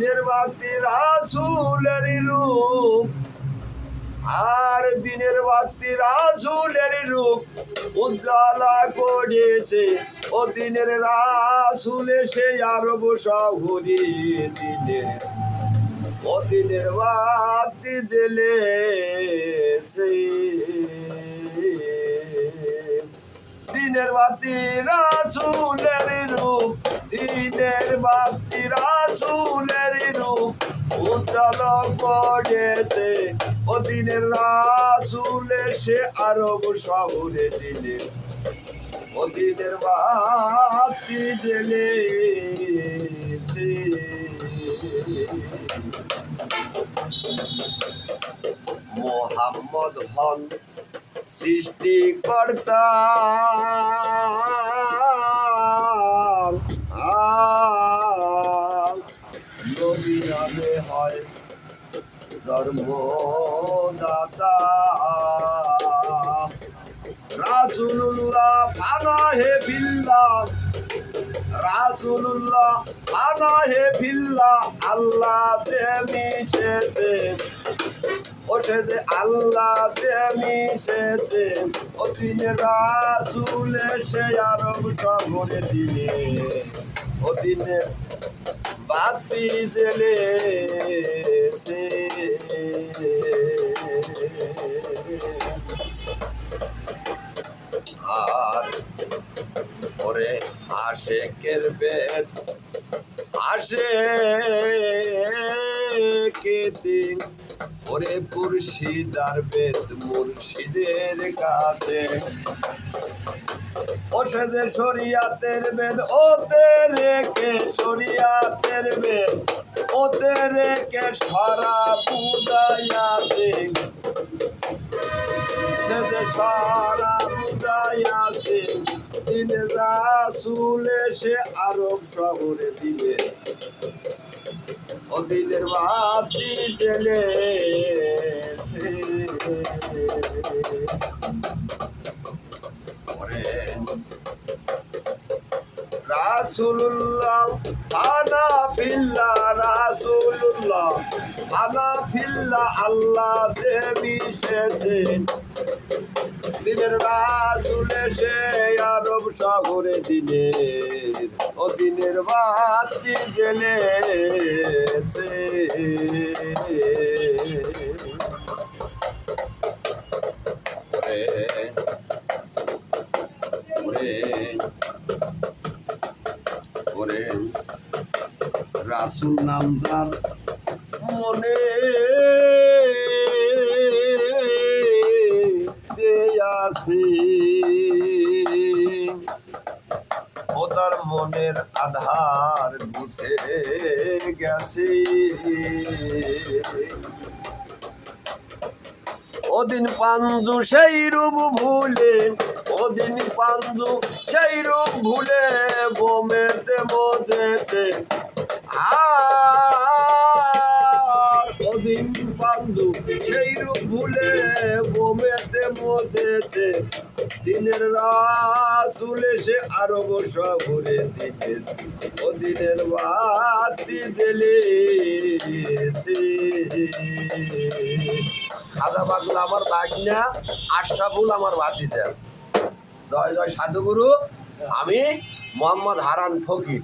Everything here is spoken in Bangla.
দিনের বাতি রাসুলের রূপ। আর দিনের বাতি রাসুলের রূপ উজ্জ্বলা করেছে। ও দিনের রাসুলে সে আরব শহরে দিনে ও দিনের বাতি জেলে দিনের বাতি রাসুলের রূপ দিনের বাতি রাসুলের রূপ উজ্জ্বল করেছে। ও দিনের রাসুলে সে আরব শহরে দিনে ও দিনের বাতি জেলে মোহাম্মদ হন সৃষ্টিকর্তা। ধর্মদাতা। রাসুল্লাহ ফানা হে বিল্লাহ রাসুল্লাহ ফানা হে বিল্লাহ আল্লাহ তে মিশেছে ওঠে যে আল্লাহ তে মিশেছে ও দিনে রাসুলে সে আরব শহরে দিনে ও বাতি জেলে আর ওরে আশেকের বেদ আসে কে দিন ওরে মুর্শিদার বেদ মুর্শিদের কাছে। ওষুধে শরিয়াতের বেদ, ওতে রেখে শরিয়াতের বেদ, ওতে রেখে সারা বুঝাইয়াছে সেদে সারা বুঝাইয়াছে দিন রাসুলে সে আরব শহরে দিলে। ও দিলের বাতি জেলে রাসুল্লাহ আনা ফিল্লা রাসুল্লাহ আনা ফিল্লা আল্লাহ দেবী সেজে দিনের রাসুলে সে আরব শহরে দিনের ও দিনের বাতি জেলে ওরে রাসুল নামদার মনে আসে। ও তার মনের আধার বুঝে গেছে। ওদিন পাঞ্জু সেই রূপ ভুলে, ওদিন পাঞ্জু সেই রূপ ভুলে বোমেতে মজেছে। আর ওদিন পাঞ্জু সেই রূপ ভুলে বোমেতে মজেছে। দিনের রাসুলে সে আরব শহরে দিনের ওদিনের বাতি জেলেছে খাজা পাগলা আমার বাগনা আশরাফুল আমার ভাতিজা। জয় জয় সাধুগুরু। আমি মোহাম্মদ হারান ফকির।